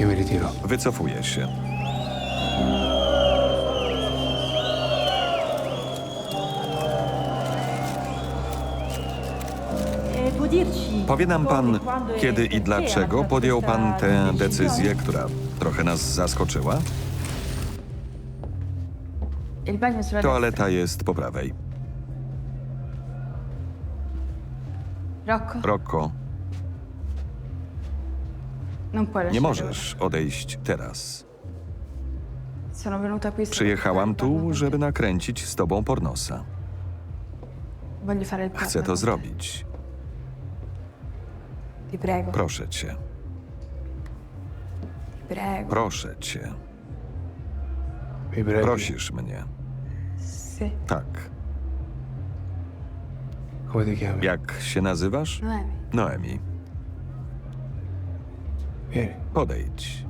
Io mi ritiro. Wycofuję się. Powie nam pan, kiedy i dlaczego podjął pan tę decyzję, która trochę nas zaskoczyła? Toaleta jest po prawej. Rocco, Rocco, non puoi lasciare nie możesz odejść teraz. ora. Sono venuta qui solo Przyjechałam il tu, bagno żeby con te. nakręcić z tobą pornosa. Voglio fare il Chcę to zrobić. Ti prego, Proszę cię, ti prego. proszę cię. Prosisz mnie. Sì. Tak. Come ti chiami? Jak się nazywasz? Noemi, Noemi. Vieni. Podejdź.